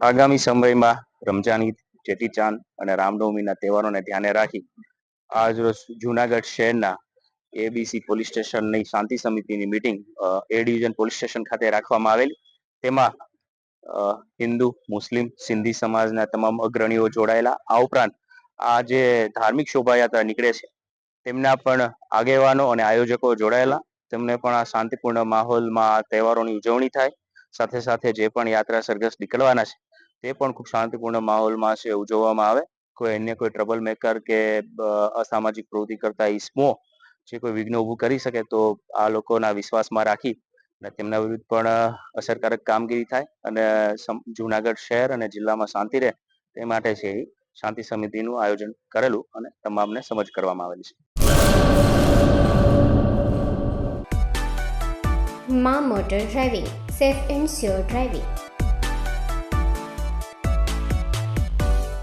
આગામી સમયમાં રમજાન ઈદ ચેટીચાંદ અને રામનવમીના તહેવારોને ધ્યાને રાખી આજરોજ જુનાગઢ શહેરના એબીસી પોલીસ સ્ટેશનની શાંતિ સમિતિની meeting A division police station ખાતે રાખવામાં આવેલી. તેમાં હિન્દુ, મુસ્લિમ, સિંધી સમાજના તમામ અગ્રણીઓ જોડાયેલા. આ ઉપરાંત આ જે ધાર્મિક શોભાયાત્રા નીકળે છે, તેમના પણ આગેવાનો અને આયોજકો જોડાયેલા. તેમને પણ આ શાંતિપૂર્ણ માહોલમાં તહેવારોની ઉજવણી થાય. સાથે સાથે જે પણ યાત્રા સરઘસ નીકળવાના છે તે પણ ખૂબ શાંતિપૂર્ણ માહોલમાં છે ઉજવવામાં આવે. કોઈ અન્ય કોઈ ટ્રબલ મેકર કે અસામાજિક પ્રવૃત્તિ કરતા ઈસમો જે કોઈ વિઘ્ન ઊભું કરી શકે તો આ લોકોના વિશ્વાસમાં રાખી અને તેમના વિરુદ્ધ પણ અસરકારક કામગીરી થાય અને જુનાગઢ શહેર અને જિલ્લામાં શાંતિ રહે તે માટે છે શાંતિ સમિતિનું આયોજન કરેલું અને તમામને સમજ કરવામાં આવેલી છે. મા motor driving, safe and sure driving.